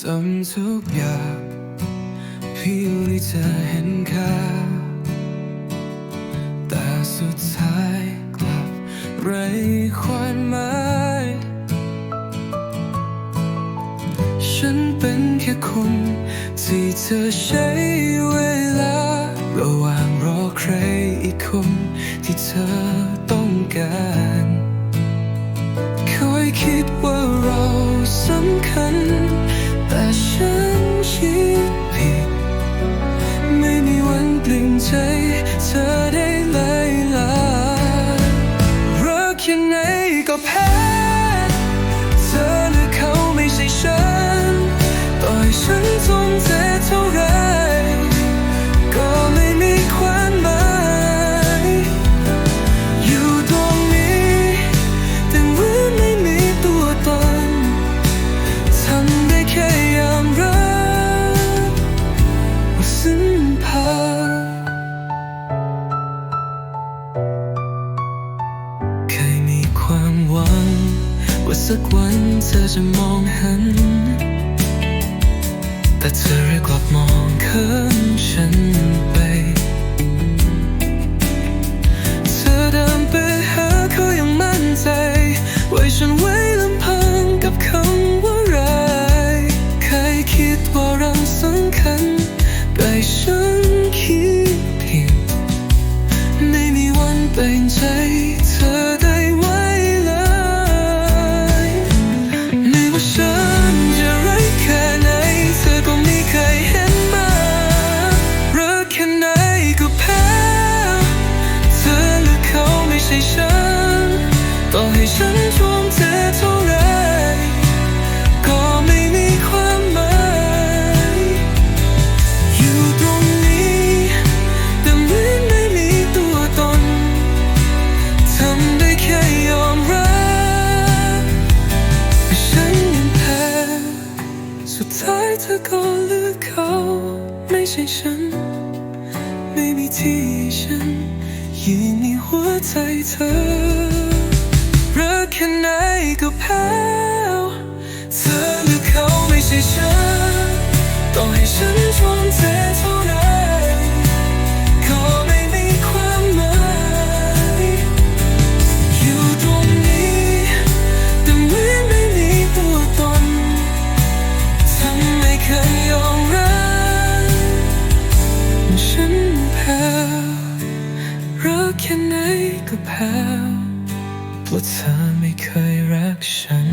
ทำทุกอย่างเพียงให้เธอเห็นค่าแต่สุดท้ายกลับไร้ความหมายฉันเป็นแค่คนที่เธอใช้เวลา ระหว่างรอใครอีกคนที่เธอต้องการเคยคิดว่าเราสำคัญ ก็แพ้ เธอหรือเขาไม่ใช่ฉัน ต่อยฉันทุ่มเทเท่า หวัง ว่าสักวันเธอจะมองหัน แต่เธอเรียกลับมองข้ามฉันไป เธอเดินไปหาเขายังมั่นใจ ไว้ฉันไว้ลำพังกับคำว่ารักเคยคิดว่าเราสำคัญแต่ฉันคิดผิดไม่มีวันเปลี่ยนใจเธอ ใช่ฉัน ต่อให้ฉันทุ่มเทเท่าไรก็ไม่มีความหมายอยู่ตรงนี้แต่เหมือนไม่มีตัวตนทำได้แค่ยอมรับฉันยังแพ้สุดท้ายเธอก็เลือกเขา ไม่ใช่ฉัน ไม่มีที่ฉัน ยืนในหั เพราะเธอไม่เคยรักฉัน